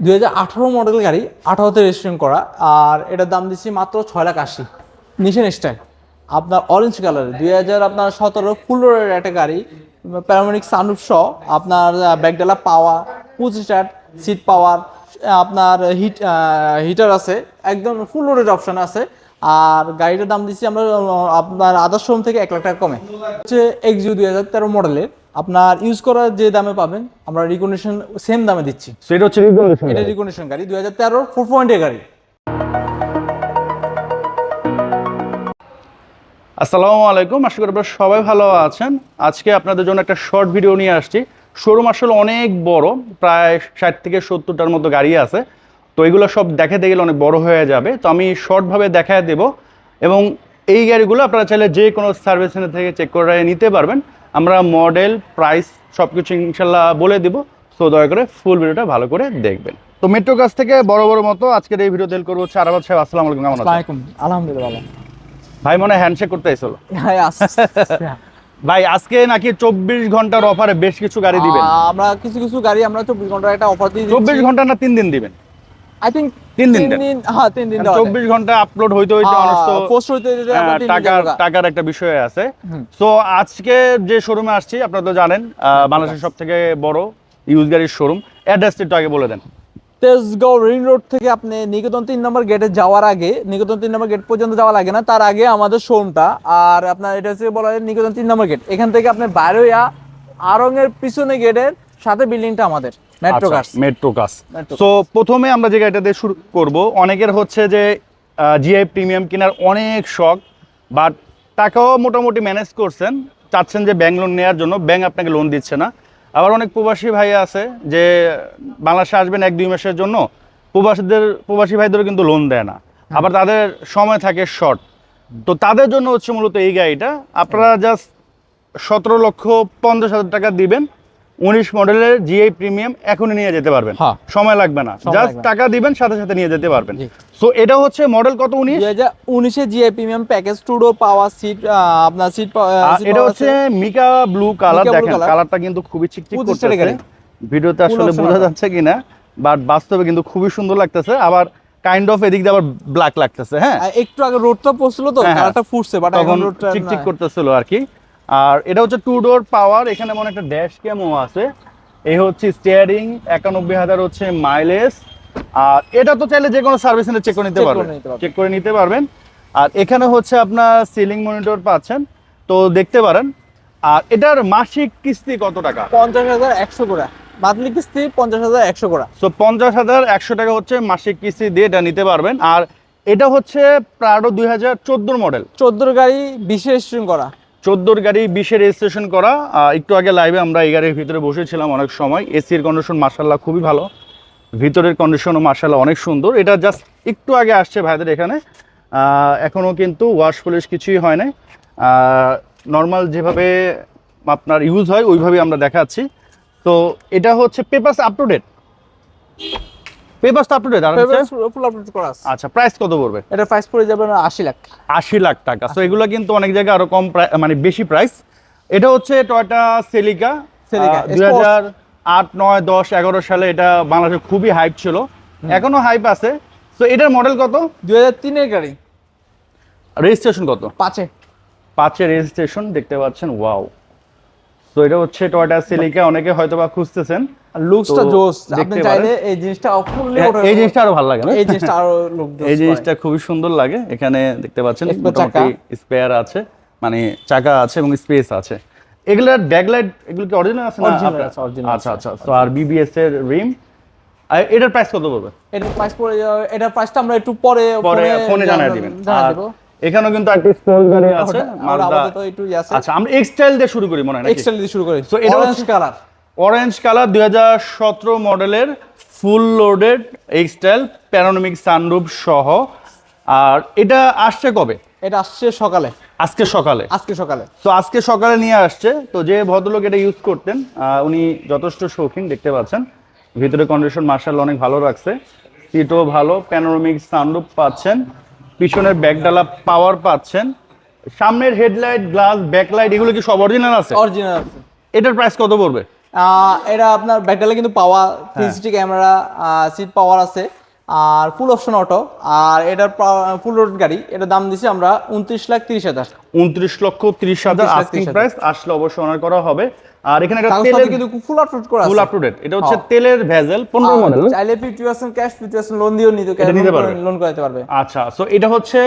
দুই হাজার আঠারো মডেল গাড়ি, আঠারোতে রেজিস্ট্রেশন করা, আর এটার দাম দিচ্ছি মাত্র ছয় লাখ আশি। নিশান স্টাইল আপনার অরেঞ্জ কালারের দুই হাজার আপনার সতেরো ফুল একটা গাড়ি প্যারামেনিক সানরুফ সহ, আপনার ব্যাকডালা পাওয়া পুচ স্টার্ট সিট পাওয়ার আপনার হিট হিটার আছে, একদম ফুল রোডের অপশন আছে, আর গাড়িটার দাম দিচ্ছি আমরা আপনার আদার শোরুম থেকে এক লাখ টাকা কমে। হচ্ছে এক্সিউ দুই হাজার তেরো মডেলের আপনার ইউজ করার যে দামে পাবেন আমরা রিকন্ডিশন সেম দামে দিচ্ছি। সেটা হচ্ছে রিকন্ডিশন এটা রিকন্ডিশন গাড়ি দুই হাজার তেরো ফোর পয়েন্টের গাড়ি। আসসালামু আলাইকুম আশা করি আপনারা সবাই ভালো আছেন। আজকে আপনাদের জন্য একটা শর্ট ভিডিও নিয়ে আসছি। শোরুম আসলে অনেক বড় প্রায় ষাট থেকে সত্তরটার মতো গাড়ি আছে। তো এগুলো সব দেখাতে গেলে অনেক বড় হয়ে যাবে। তো আমি শর্টভাবে দেখায় দেব। এবং এই গাড়িগুলো আপনারা চাইলে যে কোনো সার্ভিস সেন্টার থেকে চেক করে নিতে পারবেন। আমরা মডেল প্রাইস সব কিছু ইনশাল্লাহ বলে দিব। সো দয়া করে ফুল ভিডিওটা ভালো করে দেখবেন। তো মেট্রো কাছ থেকে বড় বড় মতো আজকের এই ভিডিও তেল করব হচ্ছে আরাবাদ সাহেব। আসসালামু আলাইকুম কেমন আছেন? আলহামদুলিল্লাহ ভাই মনে হ্যান্ডশেক করতে হ্যাঁ, ভাই আজকে নাকি চব্বিশ ঘণ্টার অফারে বেশ কিছু গাড়ি দিবেন। আমরা কিছু কিছু গাড়ি আমরা চব্বিশ ঘণ্টার একটা অফার দিই চব্বিশ ঘণ্টা না তিন দিন দিবেন? আই থিঙ্ক তিন দিন দিন। হ্যাঁ তিন দিন চব্বিশ ঘণ্টা আপলোড হইতে হইতে পোস্ট হইতে হইতে হ্যাঁ, তিন দিন টাকার টাকার একটা বিষয় আছে। তো আজকে যে শোরুমে আসছি আপনারা তো জানেন বাংলাদেশের সব থেকে বড় ইউজ গাড়ির শোরুম অ্যাড্রেসটা একটু আগে বলে দেন। তেজগাঁও রিং রোড থেকে আপনি নিকেতন তিন নম্বর গেটে যাওয়ার আগে নিকেতন তিন নম্বর গেট পর্যন্ত যাওয়া লাগে না তার আগে আমাদের শোরুমটা আর আপনার এটা হচ্ছে বলা হয় নিকেতন তিন নম্বর গেট এখান থেকে আপনি বাইরে আরঙের পিছনে গেটের সাথে বিল্ডিংটা আমাদের। মেট্রো কাস তো প্রথমে আমরা যে গাড়িটা দিয়ে শুরু করব অনেকের হচ্ছে যে জিআই প্রিমিয়াম কেনার অনেক শখ বাট টাকাও মোটামুটি ম্যানেজ করছেন। চাচ্ছেন যে ব্যাংক লোন নেওয়ার জন্য ব্যাংক আপনাকে লোন দিচ্ছে না। আবার অনেক প্রবাসী ভাই আছে যে বাংলাদেশে আসবেন এক দুই মাসের জন্য প্রবাসীদের প্রবাসী ভাইদেরও কিন্তু লোন দেয় না। আবার তাদের সময় থাকে শর্ট তো তাদের জন্য হচ্ছে মূলত এই গাড়িটা। আপনারা জাস্ট সতেরো লক্ষ পঞ্চাশ হাজার টাকা দিবেন উনিশ মডেলের জিআই প্রিমিয়াম এখনই নিয়ে যেতে পারবেন। হ্যাঁ। সময় লাগবে না। জাস্ট টাকা দিবেন সাথে সাথে নিয়ে যেতে পারবেন। সো এটা হচ্ছে মডেল কত উনিশ? উনিশে জিআই প্রিমিয়াম প্যাকেজ টু টুডো পাওয়ার সিট আপনার সিট এটা হচ্ছে মিকা ব্লু কালার দেখেন কালারটা কিন্তু খুবই চিকচিক করতেছে। ভিডিওতে আসলে বোঝা। যাচ্ছে কিনা বাট বাস্তবে কিন্তু খুবই সুন্দর লাগতেছে। আবার কাইন্ড অফ এদিক দিয়ে আবার ব্ল্যাক লাগতেছে হ্যাঁ? একটু আগে রোডটা পড়ছিল তো হ্যাঁ, হ্যাঁ। কালারটা ফুটছে বাট এখন রোডটা চিকচিক করতেছিল আর কি। আর এটা হচ্ছে টু ডোর পাওয়ার এখানে মনে একটা ড্যাশ ক্যামও আছে। এই হচ্ছে স্টিয়ারিং একানব্বই হাজার হচ্ছে মাইলেজ আর এটা তো চাইলে যে কোনো সার্ভিস সেন্টার চেক করে নিতে পারবেন। চেক করে নিতে পারবেন। আর এখানে হচ্ছে আপনার সিলিং মনিটর পাচ্ছেন। তো দেখতে পারেন। আর এটার মাসিক কিস্তি কত টাকা? পঞ্চাশ হাজার একশো করে। মান্থলি কিস্তি পঞ্চাশ হাজার একশো করে। সো পঞ্চাশ হাজার একশো টাকা হচ্ছে মাসিক কিস্তি দিয়ে এটা নিতে পারবেন। আর এটা হচ্ছে প্রাডো দুই হাজার চোদ্দোর মডেল চোদ্দোর গাড়ি বিশেষ করা। চোদ্দোর গাড়ি বিশে রেজিস্ট্রেশন করা। একটু আগে লাইভে আমরা এই গাড়ির ভিতরে বসেছিলাম অনেক সময়। এসির কন্ডিশন মার্শাল্লাহ খুবই ভালো। ভিতরের কন্ডিশনও মার্শাল্লাহ অনেক সুন্দর। এটা জাস্ট একটু আগে আসছে ভাইদের এখানে। এখনও কিন্তু ওয়াশ পলিশ কিছুই হয় নাই। নর্মাল যেভাবে আপনার ইউজ হয়, ওইভাবেই আমরা দেখাচ্ছি। তো এটা হচ্ছে papers up to date papers up to date full update করা আছে। আচ্ছা প্রাইস কত পড়বে? এটা প্রাইস পড়ে যাবে না আশি লাখ। আশি লাখ টাকা। তো এগুলো কিন্তু অনেক জায়গায় আরও কম মানে বেশি প্রাইস এটা হচ্ছে টয়টা সেলিকা দুই হাজার আট নয় দশ এগারো সালে এটা বাংলাদেশে খুবই হাইপ ছিল। এখনও হাইপ আছে। তো এটার মডেল কত? দুই হাজার তিনের গাড়ি। রেজিস্ট্রেশন কত? পাঁচে। পাঁচের রেজিস্ট্রেশন দেখতে পাচ্ছেন ওয়াও তো এটা হচ্ছে টয়টা সেলিকা অনেকে হয়তো বা খুঁজতেছেন। আর লুকসটা জোস। আপনি চাইলে এই জিনিসটা ফুললি এই জিনিসটা আরও ভালো লাগে না? এই জিনিসটা আরও লুক এই জিনিসটা খুবই সুন্দর লাগে। এখানে দেখতে পাচ্ছেন মোটামুটি স্পেয়ার আছে মানে চাকা আছে এবং স্পেস আছে। এগুলার ব্যাকলাইট এগুলো কি অরিজিনাল আছে না? আছে, original আচ্ছা আচ্ছা তো আর বিবিএস এর রিম আর এটার প্রাইস কত পড়বে? এটার প্রাইস পড়ে এটার প্রাইসটা আমরা একটু পরে পরে ফোনে জানাই দিবেন। আর এখানেও কিন্তু একটা স্পোর্টস গাড়ি আছে আর মালদা আপাতত একটু ইয়ে আছে। আচ্ছা আমরা এক্সটাইল দিয়ে শুরু করি মনে হয় এক্সট্রা দিয়ে শুরু করি। So, এটা অরেঞ্জ কালার অরেঞ্জ কালার দুই হাজার সতেরো মডেলের ফুল লোডেড এক্সটাইল প্যানোনমিক সানরুফ সহ। আর এটা আসছে কবে? এটা আসছে সকালে। আজকে সকালে। আজকে সকালে। তো আজকে সকালে নিয়ে আসছে। তো যে ভদ্রলোক এটা ইউজ করতেন উনি যথেষ্ট শৌখিন দেখতে পাচ্ছেন। ভিতরে কন্ডিশন মার্শাল অনেক ভালো রাখছে। সিটও ভালো প্যানোরামিক সানরুফ পাচ্ছেন। পিছনের ব্যাকডালা পাওয়ার পাচ্ছেন। সামনের হেডলাইট গ্লাস ব্যাকলাইট এগুলো কি সব অরিজিনাল আছে? অরিজিনাল আছে। এটার প্রাইস কত পড়বে? এটা আপনার ব্যাকডালে কিন্তু পাওয়া। থ্রি ক্যামেরা সিট পাওয়ার আছে। আর ফুল অপশন অটো আর এটার ফুল রোড গাড়ি এটার দাম দিছি আমরা উনত্রিশ লাখ তিরিশ হাজার। উনত্রিশ লক্ষ ত্রিশ হাজার 29 লাখ আস্কিং প্রাইস আসলে অবশ্যই অনার করা হবে। আর এখানে একটা তেলের কিন্তু ফুল আপলোড করা ফুল আছে। আপ টু এটা হচ্ছে। তেলের ভেজেল পনেরো মডেল চাইলে fifty percent cash fifty percent loan দিয়েও নিতে পারবে? লোন করাতে পারবে। আচ্ছা সো এটা হচ্ছে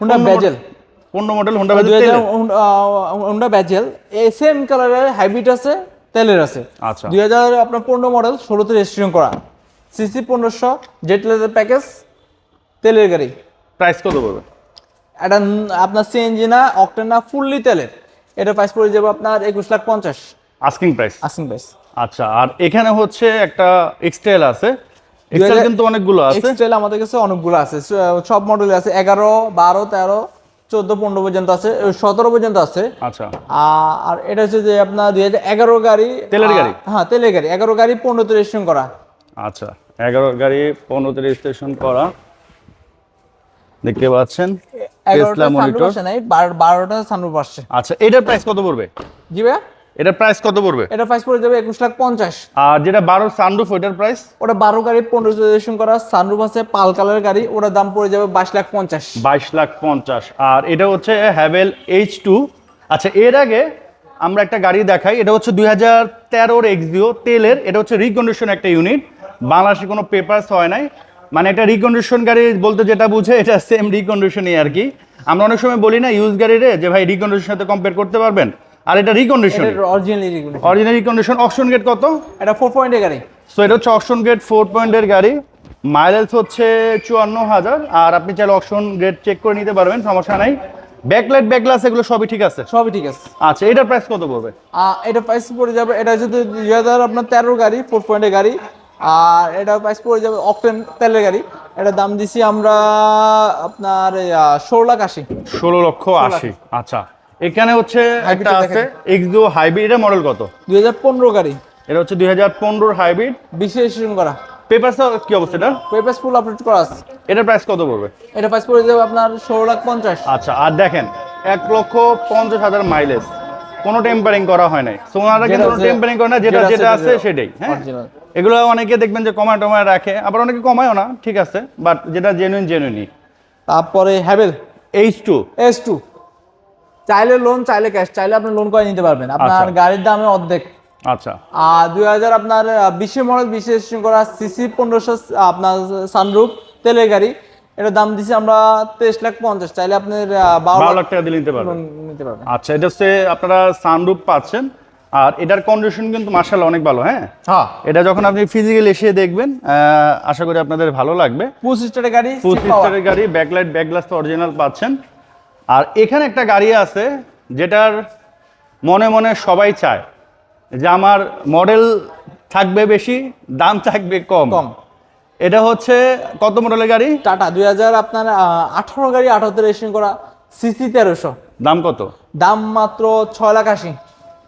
হুন্ডা বেজেল পনেরো মডেল হোন্ডা হাজার হুন্ডা এই সেম কালারের হাইব্রিড আছে তেলের আছে। আচ্ছা। দুই হাজার আপনার পনেরো মডেল ষোলোতে রেজিস্ট্রেশন করা। সিসি পনেরোশো জেট লেদার প্যাকেজ তেলের গাড়ি। প্রাইস কত পড়বে? এটা আপনার সিএনজি না অকটেন না ফুললি তেলের। এটা প্রাইস পড়ে যাবে আপনার একুশ লাখ পঞ্চাশ। আস্কিং প্রাইস আসিং প্রাইস আচ্ছা আর এখানে হচ্ছে একটা এক্সটেল আছে। এক্সটেল কিন্তু অনেকগুলো আছে। এক্সটেল আমাদের কাছে অনেকগুলো আছে। সব মডেল আছে। এগারো বারো তেরো চোদ্দ পনেরো পর্যন্ত আছে সতেরো পর্যন্ত আছে। আচ্ছা। আর এটা হচ্ছে যে আপনার দুই হাজার এগারো গাড়ি তেলের গাড়ি? হ্যাঁ তেলের গাড়ি। এগারো গাড়ি পনেরোতে রেজিস্ট্রেশন করা। আচ্ছা এগারো গাড়ি পনেরোতে রেজিস্ট্রেশন করা। দেখতে পাচ্ছেন টেসলা মনিটর বারোটা সানরুফ আসছে। আচ্ছা এটার প্রাইস কত পড়বে? জি ভাইয়া? এটার প্রাইস কত পড়বে? এটা প্রাইস পড়ে যাবে একুশ লাখ পঞ্চাশ। আর যেটা বারো সানরুফ ওইটার প্রাইস ওটা বারো গাড়ি পনেরো রেজিস্ট্রেশন করা সানরুফ আছে পাল কালারের গাড়ি ওটার দাম পড়ে যাবে বাইশ লাখ পঞ্চাশ। বাইশ লাখ পঞ্চাশ। আর এটা হচ্ছে হ্যাভেল এইচ টু আচ্ছা এর আগে আমরা একটা গাড়ি দেখাই এটা হচ্ছে দুই হাজার তেরোর এক্সিও তেলের এটা হচ্ছে রিকন্ডিশন একটা ইউনিট বাংলাদেশে কোনো পেপারস হয় নাই। মানে একটা রিকন্ডিশন গাড়ি বলতে যেটা বুঝে এটা সেম রিকন্ডিশনই আর কি। আমরা অনেক সময় বলি না ইউজ গাড়ি রে যে ভাই রিকন্ডিশনের সাথে কম্পেয়ার করতে পারবেন। আর এটা রিকন্ডিশন অরিজিনালি রিকন্ডিশন অপশন গেট কত? এটা ফোর পয়েন্টের গাড়ি। সো এটা হচ্ছে অপশন গ্রেড ফোর পয়েন্টের গাড়ি। মাইলেজ হচ্ছে চুয়ান্ন হাজার। আর আপনি চাইলে অপশন গ্রেড চেক করে নিতে পারবেন সমস্যা নাই। ব্যাকলাইট ব্যাকগ্লাস এগুলো সবই ঠিক আছে? সবই ঠিক আছে। আচ্ছা এটার প্রাইস কত পড়বে? এটা প্রাইস পড়ে যাবে এটা যদি দুই হাজার আপনার তেরো গাড়ি ফোর পয়েন্টের গাড়ি। আর এটা প্রাইস পড়ে যাবে অকটেন তেলের গাড়ি। এটা দাম দিছি আমরা আপনার ষোলো লাখ আশি। ষোলো লক্ষ আশি। আচ্ছা এখানে হচ্ছে একটা আছে এক্সিও হাইব্রিড এটা মডেল কত? দুই হাজার পনেরো গাড়ি। এটা হচ্ছে দুই হাজার পনেরোর হাইব্রিড বিশে রেজিস্ট্রেশন করা। পেপারস কি অবস্থা এটা? পেপার ফুল আপলোড করা আছে। এটার প্রাইস কত পড়বে? এটা প্রাইস পড়ে যাবে আপনার ষোলো লাখ পঞ্চাশ। আচ্ছা আর দেখেন এক লক্ষ পঞ্চাশ হাজার মাইলেজ কোনো টেম্পারিং করা হয় নাই। সো ওনারা কিন্তু কোনো টেম্পারিং করে না যেটা যেটা আছে সেটাই হ্যাঁ? এগুলো অনেকে দেখবেন যে কমায় টমায় রাখে আবার অনেকে কমায়ও না ঠিক আছে বাট যেটা জেনুইন জেনুইনই তারপরে Haval H two S two চাইলে লোন চাইলে ক্যাশ চাইলে আপনি লোন করে নিতে পারবেন। আপনার আচ্ছা। গাড়ির দামে অর্ধেক। আচ্ছা। আর দুই হাজার আপনার বিশে মডেল বিশেষ করা সিসি পনেরোশো আপনার সানরুফ তেলের গাড়ি। এটার দাম দিছি আমরা তেইশ লাখ পঞ্চাশ চাইলে আপনার বারো লাখ টাকা দিয়ে নিতে পারবেন। নিতে পারবেন। আচ্ছা এটা হচ্ছে আপনারা সানরুপ পাচ্ছেন। আর এটার কন্ডিশন কিন্তু মার্শাল অনেক ভালো হ্যাঁ? হ্যাঁ। এটা যখন আপনি ফিজিক্যালি এসে দেখবেন আহ, আশা করি আপনাদের ভালো লাগবে। পঁচিশ স্টারের গাড়ি power। সিস্টারের গাড়ি ব্যাকলাইট ব্যাকগ্লাস তো অরিজিনাল পাচ্ছেন। আর এখানে একটা গাড়ি আছে যেটার মনে মনে সবাই চায় যে আমার মডেল থাকবে বেশি দাম থাকবে কম। কম। এটা হচ্ছে কত মডেলের গাড়ি? টাটা দুই হাজার আপনার আঠারো গাড়ি আঠারোতে রেজিস্ট্রেশন করা সিসি তেরোশো। দাম কত? দাম মাত্র ছয় লাখ আশি।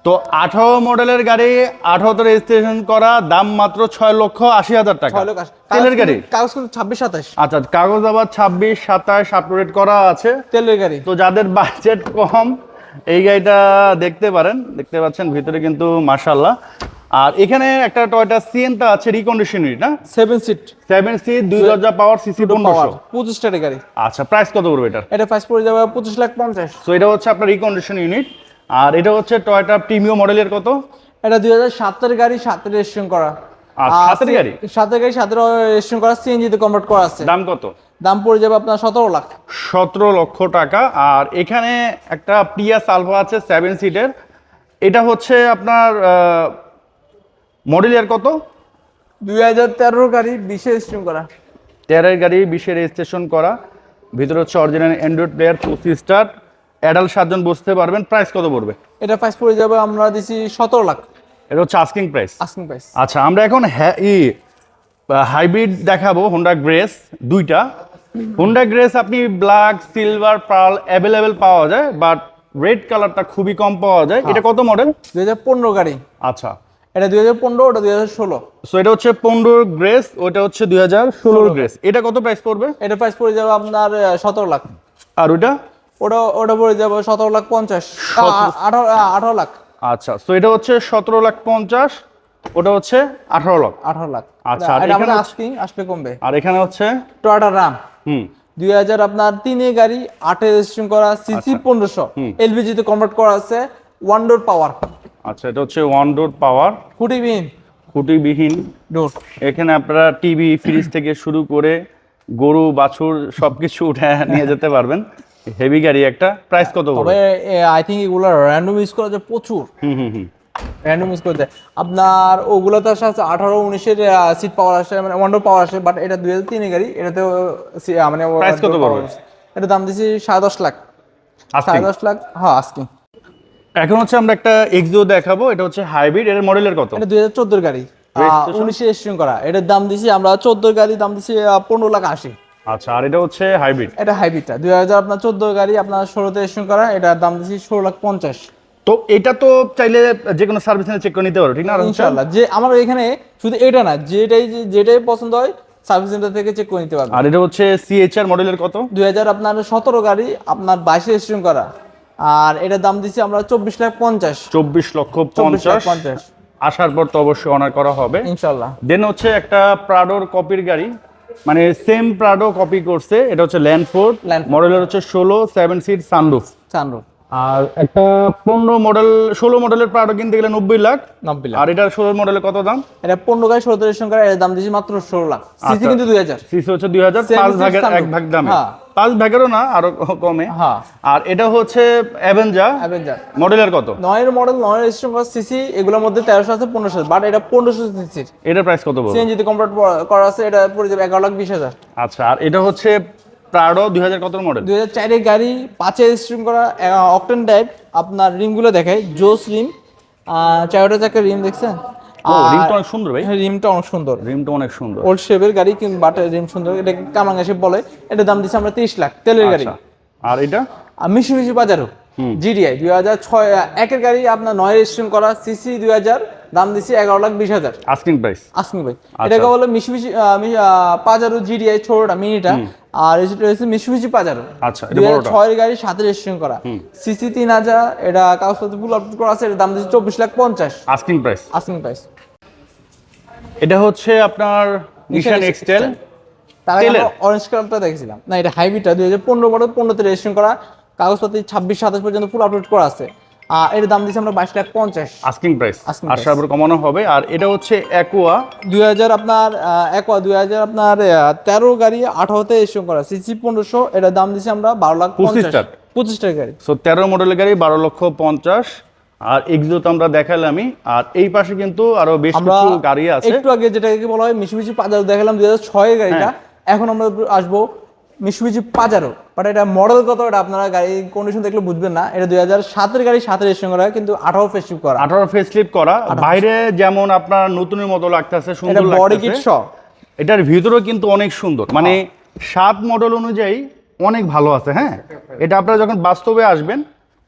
তো আঠারো মডেলের গাড়ি আঠারোতে রেজিস্ট্রেশন করা দাম মাত্র ছয় লক্ষ আশি হাজার টাকা। তেলের গাড়ি? কাগজ ছাব্বিশ সাতাশ। আচ্ছা কাগজ আবার ছাব্বিশ সাতাশ আপডেট করা আছে। তেলের গাড়ি। তো যাদের বাজেট কম এই গাড়িটা দেখতে পারেন দেখতে পাচ্ছেন ভিতরে কিন্তু মার্শাল্লাহ আর এখানে একটা টয়টা সিএনটা আছে রিকন্ডিশন ইউনিট না? সেভেন সিট সেভেন সিট দুই দরজা পাওয়ার সিসি পনেরোশো। পঁচিশ স্টারের গাড়ি। আচ্ছা প্রাইস কত পড়বে এটার? এটা প্রাইস পড়ে যাবে পঁচিশ লাখ পঞ্চাশ। সো এটা হচ্ছে আপনার রিকন্ডিশন ইউনিট আর এটা হচ্ছে টয়টা প্রিমিয়াম মডেলের কত? এটা দুই হাজার সাতের গাড়ি সাতের রেজিস্ট্রেশন করা। আর সাতের গাড়ি? সাতের গাড়ি সাতের রেজিস্ট্রেশন করা সিএনজি তে কনভার্ট করা আছে। দাম কত? দাম পড়ে যাবে আপনার সতেরো লাখ। সতেরো লক্ষ টাকা। আর এখানে একটা প্রিয়া সালভা আছে সেভেন সিটের এটা হচ্ছে আপনার মডেল ইয়ার কত? দুই হাজার তেরোর গাড়ি বিশে রেজিস্ট্রেশন করা। তেরের গাড়ি বিশে রেজিস্ট্রেশন করা। ভিতরে হচ্ছে অরিজিনাল অ্যান্ড্রয়েড প্লেয়ার পঁচিশ স্টার অ্যাডাল্ট সাতজন বসতে পারবেন। প্রাইস কত পড়বে? এটা প্রাইস পড়ে যাবে আমরা দিছি সতেরো লাখ। এটা হচ্ছে আস্কিং প্রাইস আস্কিং প্রাইস আচ্ছা আমরা এখন হ্যাঁ ই হাইব্রিড দেখাবো। হোন্ডা গ্রেস দুইটা। হোন্ডা গ্রেস আপনি ব্ল্যাক সিলভার পার্ল অ্যাভেলেবেল পাওয়া যায় বাট রেড কালারটা খুবই কম পাওয়া যায়। এটা কত মডেল দু হাজার পনেরো গাড়ি। আচ্ছা। এটা দুই হাজার পনেরো ওটা দুই হাজার ষোলো। সো এটা হচ্ছে পনেরো গ্রেস ওটা হচ্ছে দুই হাজার ষোলোর গ্রেস এটা কত প্রাইস পড়বে? এটা প্রাইস পড়ে যাবে আপনার সতেরো লাখ। আর ওইটা? ওটা ওটা পড়ে যাবে সতেরো লাখ পঞ্চাশ। আঠারো আঠারো লাখ। আচ্ছা সো এটা হচ্ছে সতেরো লাখ পঞ্চাশ ওটা হচ্ছে আঠারো লক্ষ আঠারো লাখ। আচ্ছা, আর এখানে আসলে কমবে। আর এখানে হচ্ছে? টয়োটা রাম হুম। দুই হাজার আপনার তিনে গাড়ি আটে রেজিস্ট্রেশন করা সিসি আচ্ছা। পনেরোশো। এলপিজি তে কনভার্ট করা আছে ওয়ান ডোর পাওয়ার আচ্ছা এটা হচ্ছে ওয়ান ডোর পাওয়ার খুঁটিবিহীন। খুঁটিবিহীন। ডোর এখানে আপনারা টিভি ফ্রিজ থেকে শুরু করে গরু বাছুর সবকিছু উঠে নিয়ে যেতে পারবেন। হেভি গাড়ি একটা। প্রাইস কত তবে আই থিঙ্ক এগুলো র্যান্ডম ইউজ করা যায় প্রচুর। হুম হুম হুম। র্যান্ডম ইউজ করতে আপনার ওগুলোতে আসে আছে আঠারো উনিশের সিট পাওয়ার আসে মানে ওয়ান ডোর পাওয়ার আসে বাট এটা দুই হাজার তিনে গাড়ি এটাতে মানে Price কত পড়বে? এটা দাম দিছি সাড়ে দশ লাখ। সাড়ে দশ লাখ হ্যাঁ আজকে এখন হচ্ছে আমরা একটা এক্সিও দেখাবো এটা হচ্ছে হাইব্রিড এর মডেলের কত? এটা দুই হাজার চোদ্দোর গাড়ি। Registration? উনিশে রেজিস্ট্রেশন করা। এটার দাম দিছি আমরা চোদ্দোর গাড়ি দাম দিছি আহ, পনেরো লাখ আশি। আচ্ছা আর এটা হচ্ছে হাইব্রিড এটা হাইব্রিডটা দুই হাজার আপনার চোদ্দ গাড়ি আপনার ষোলোতে রেজিস্ট্রেশন করা এটার দাম দিছি ষোলো লাখ পঞ্চাশ। তো এটা তো চাইলে যে কোনো সার্ভিস সেন্টার চেক করে নিতে পারো ঠিক না আরামসে? ইনশাল্লাহ যে আমার এখানে শুধু এটা না যেটাই যেটাই পছন্দ হয় সার্ভিস সেন্টার থেকে চেক করে নিতে পারবেন। আর এটা হচ্ছে সিএইচআর মডেলের কত? দুই হাজার আপনার সতেরো গাড়ি আপনার বাইশে রেজিস্ট্রেশন করা। আর এটার দাম দিচ্ছি আমরা চব্বিশ লাখ পঞ্চাশ। চব্বিশ লক্ষ পঞ্চাশ। পঞ্চাশ। আসার পর তো অবশ্যই অনার করা হবে। ইনশাল্লাহ। দেন হচ্ছে একটা প্রাডোর কপির গাড়ি। মানে সেম প্রাডো কপি করছে। এটা হচ্ছে ল্যান্ডফোর্ড। মডেলের হচ্ছে ষোলো সেভেন সিট সানরুফ চানরুফ আর একটা পনেরো মডেল ষোলো মডেলের প্রাডো কিনতে গেলে নব্বই লাখ। নব্বই লাখ। আর এটার ষোলো মডেলের কত দাম? এটা পনেরো গাড়ি ষোলো রেজিস্ট্রেশন করা এটার দাম দিচ্ছি মাত্র ষোলো লাখ। সিসি আচ্ছা। কিন্তু দুই হাজার। সিসি হচ্ছে দুই হাজার পাঁচ ভাগের এক ভাগ দাম। হ্যাঁ। পাঁচ ভাগেরও না আরও কমে। হ্যাঁ আর এটা হচ্ছে অ্যাভেঞ্জা অ্যাভেঞ্জার মডেলের কত? নয়ের মডেল নয়ের রেজিস্ট্রেশন করা সিসি এগুলোর মধ্যে তেরোশো আছে পনেরোশো বাট এটা পনেরোশো সিসির এটার প্রাইস কত বলব? সিএনজিতে কমপ্লিট করা আছে এটা পড়ে যাবে এগারো লাখ বিশ হাজার। আচ্ছা আর এটা হচ্ছে প্রাডো দুই হাজার কত মডেল দুই হাজার চারের গাড়ি পাঁচে রেজিস্ট্রেশন করা অকটেন টাইপ আপনার রিমগুলো দেখায় জোস রিম চারটা চাকার রিম দেখছেন? ও রিমটা অনেক সুন্দর ভাই। হ্যাঁ, রিমটা অনেক সুন্দর। রিমটা অনেক সুন্দর। ওল্ড শেপের গাড়ি কিন্তু বাট রিম সুন্দর। এটা শেপ বলে এটা দাম দিচ্ছে আমরা তিরিশ লাখ তেলের গাড়ি। আচ্ছা। আর এটা? বাজারও। জিডিআই দুই হাজার ছয় একের গাড়ি আপনার নয় রেজিস্ট্রেশন করা সিসি দুই হাজার দাম দিচ্ছি এগারো লাখ বিশ হাজার। আস্কিং প্রাইস এটাকে বলে মিশুবিশি পাজারো জিডিআই ছোটটা মিনিটা। আর হচ্ছে মিশুবিশি পাজারো। আচ্ছা, দুই হাজার ছয়ের গাড়ি সাথে রেজিস্ট্রেশন করা। সিসি তিন হাজার এটা কাগজপত্র ফুল আপডেট করা আছে এটার দাম দিচ্ছে চব্বিশ লাখ পঞ্চাশ। আস্কিং প্রাইস আসমি প্রাইস এটা হচ্ছে আপনার নিশান এক্সটেল তার আগে অরেঞ্জ কালারটা দেখেছিলাম। না এটা হাইব্রিডটা দুই হাজার পনেরো মডেল পনেরোতে রেজিস্ট্রেশন করা। কাগজপত্র ছাব্বিশ সাতাশ পর্যন্ত ফুল আপডেট করা আছে। আর এর দাম দিচ্ছে আমরা বাইশ লাখ পঞ্চাশ। আস্কিং প্রাইস আর সার্ভার কমানো হবে। আর এটা হচ্ছে অ্যাকোয়া দুই হাজার আপনার একোয়া দুই হাজার আপনার তেরো গাড়ি আঠারোতে রেজিস্ট্রেশন করা। সিসি পনেরোশো এটার দাম দিচ্ছে আমরা বারো লাখ পঁচিশ পঞ্চাশ। টাকা। গাড়ি। সো তেরো মডেলের গাড়ি বারো লক্ষ পঞ্চাশ। আর এক্সিও তো আমরা দেখালামই আর এই পাশে কিন্তু আরও বেশ কিছু গাড়ি আছে। একটু আগে যেটাকে বলা হয় মিশুবিশি পাজারো দেখালাম দুই হাজার ছয়ের গাড়িটা। হ্যাঁ। এখন আমরা আসব মিশুবিশি পাজারো। বাট এটা মডেল কত এটা আপনারা গাড়ি কন্ডিশন দেখলে বুঝবেন না। এটা দুই হাজার সাতের গাড়ি সাতের রেজিস্ট্রেশন করা কিন্তু আঠারো ফেস্টিভ করা। আঠারো ফেস স্লিপ করা। বাইরে যেমন আপনার নতুনের মতো লাগতেছে সুন্দর বডি কিট সহ। এটার ভিতরেও কিন্তু অনেক সুন্দর। মানে সাত মডেল অনুযায়ী অনেক ভালো আছে হ্যাঁ? এটা আপনারা যখন বাস্তবে আসবেন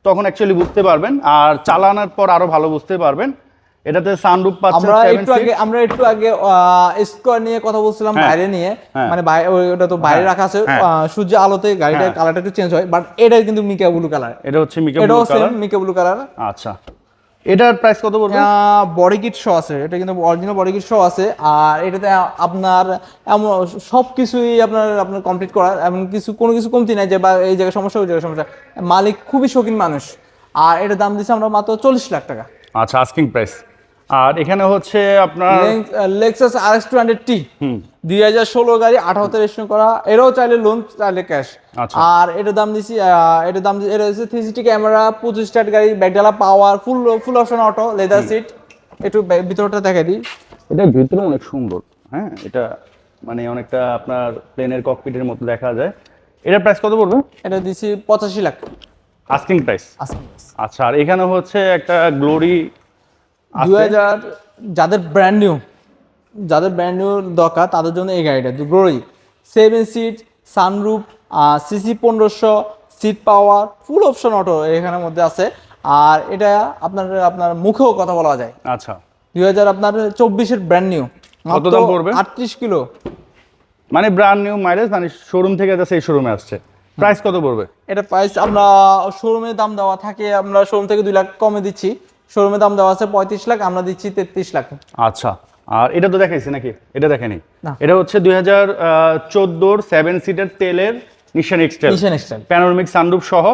তখন অ্যাকচুয়ালি বুঝতে পারবেন। আর চালানোর পর আরও ভালো বুঝতে পারবেন। এটাতে সানরুফ পাচ্ছেন আমরা একটু আগে আমরা একটু আগে স্কোয়ার নিয়ে কথা বলছিলাম হ্যাঁ। বাইরে নিয়ে। হ্যাঁ। মানে ওটা তো বাইরে হ্যাঁ, রাখা আছে। সূর্য আলোতে গাড়িটার। কালারটা একটু চেঞ্জ হয় বাট এটা কিন্তু মিকা ব্লু কালার এটা হচ্ছে mica blue colour mica blue colour আচ্ছা। এটার প্রাইস কত পড়বে? বডি কিট শো আছে। এটা কিন্তু অরিজিনাল বডি কিট শো আছে। আর এটাতে আপনার এমন সব কিছুই আপনার আপনার কমপ্লিট করা। এমন কিছু কোনো কিছু কমতি নাই যে বা এই জায়গায় সমস্যা ওই জায়গায় সমস্যা। মালিক খুবই শৌখিন মানুষ। আর এটার দাম দিচ্ছে আমরা মাত্র চল্লিশ লাখ টাকা। আচ্ছা আস্কিং প্রাইস আর এখানে হচ্ছে আপনার Lexus R X two hundred T দুই হাজার ষোলো গাড়ি আঠারোতে রেজিস্ট্রেশন করা। এরাও চাইলে লোন চাইলে ক্যাশ আচ্ছা। আর এটার দাম আহ, এটার দাম এটা হচ্ছে থ্রি সিক্সটি ক্যামেরা পঁচিশ স্টার্ট গাড়ি ব্যাকডালা power full full option auto leather seat একটু ভিতরটা দেখাই দিই। এটা ভিতরে অনেক সুন্দর হ্যাঁ? এটা মানে অনেকটা আপনার প্লেনের ককপিটের মতো দেখা যায়। এটার প্রাইস কত পড়বে? এটা দিচ্ছি পঁচাশি লাখ। আস্কিং প্রাইস আচ্ছা আর এখানে হচ্ছে একটা গ্লোরি দুই হাজার যাদের ব্র্যান্ড নিউ যাদের ব্র্যান্ড নিউ দরকার তাদের জন্য এই গাড়িটা Glory seven seat sunroof CC পনেরোশো seat power full option auto এখানের মধ্যে আছে। আর এটা আপনার আপনার মুখেও কথা বলা যায়। আচ্ছা। দুই হাজার আপনার চব্বিশের ব্র্যান্ড নিউ কত দাম পড়বে? আটত্রিশ কিলো। মানে ব্র্যান্ড নিউ মাইলেজ মানে শোরুম থেকে এই শোরুমে আসছে। প্রাইস কত পড়বে? এটা প্রাইস আমরা শোরুমে দাম দেওয়া থাকে আমরা শোরুম থেকে দুই লাখ কমে দিচ্ছি। শোরুমে দাম দেওয়া আছে পঁয়ত্রিশ লাখ আমরা দিচ্ছি তেত্রিশ লাখ। আচ্ছা আর এটা তো দেখাইছি নাকি? এটা দেখেনি এটা হচ্ছে দুই হাজার চোদ্দোর সেভেন সিটার তেলের নিশান এক্সটেল নিশান প্যানোরামিক সানরুফ সহ।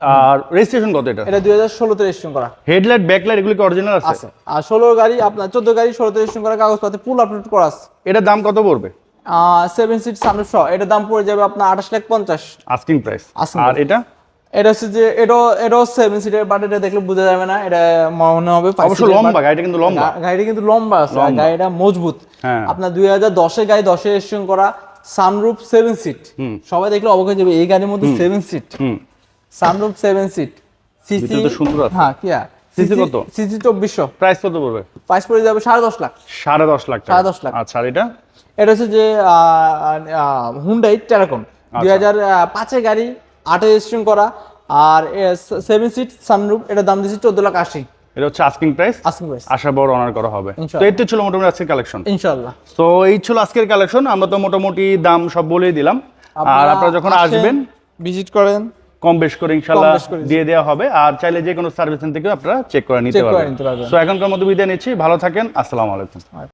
আর রেজিস্ট্রেশন কত এটা? এটা দুই হাজার ষোলোতে রেজিস্ট্রেশন করা। হেডলাইট ব্যাকলাইট এগুলো কি অরিজিনাল আছে? আছে। আর ষোলো গাড়ি আপনার চোদ্দ গাড়ি ষোলোতে রেজিস্ট্রেশন করা কাগজপত্রে ফুল আপলোড করা আছে। এটার দাম কত পড়বে? সেভেন সিট সামনে সহ। এটার দাম পড়ে যাবে আপনার আঠাশ লাখ পঞ্চাশ। আস্কিং প্রাইস আর এটা? এটা হচ্ছে যে এটাও এটাও সেভেন সিটের বাট এটা দেখলে বোঝা যাবে না এটা মনে হবে অবশ্য লম্বা গাড়িটা কিন্তু লম্বা। গাড়িটা কিন্তু লম্বা আছে গাড়িটা মজবুত। হ্যাঁ। আপনার দুই হাজার দশের গাড়ি দশে রেজিস্ট্রেশন করা সানরুফ সেভেন সিট সবাই দেখলে অবাক হয়ে যাবে এই গাড়ির মধ্যে seven seat sunroof seven seat CC তো সুন্দর। হ্যাঁ কি CC কত? সিসি চব্বিশশো। প্রাইস কত পড়বে? প্রাইস পড়ে যাবে সাড়ে দশ লাখ। সাড়ে দশ লাখ সাড়ে দশ লাখ। আচ্ছা এটা? এটা হচ্ছে যে হুন্ডাই টেরাকম আচ্ছা। দুই হাজার পাঁচের গাড়ি আটে রেজিস্ট্রেশন করা আর সেভেন সিট সানরুফ এটার দাম দিচ্ছি চোদ্দ লাখ আশি। এটা হচ্ছে আস্কিং প্রাইস আস্কিং প্রাইস আশা বড় অনার করা হবে। তো ইনশাআল্লাহ। এই ছিল মোটামুটি আজকের কালেকশন তো এই ছিল আজকের কালেকশন আমরা তো মোটামুটি দাম সব বলেই দিলাম। আর আপনারা যখন আসবেন ভিজিট করেন। কম বেশ করে ইনশাল্লাহ করে দিয়ে দেওয়া হবে। আর চাইলে যে কোনো সার্ভিস থেকে আপনারা চেক করে নিতে পারবেন। এখনকার মতো বিদায় নিচ্ছি। ভালো থাকেন। আসসালামু আলাইকুম।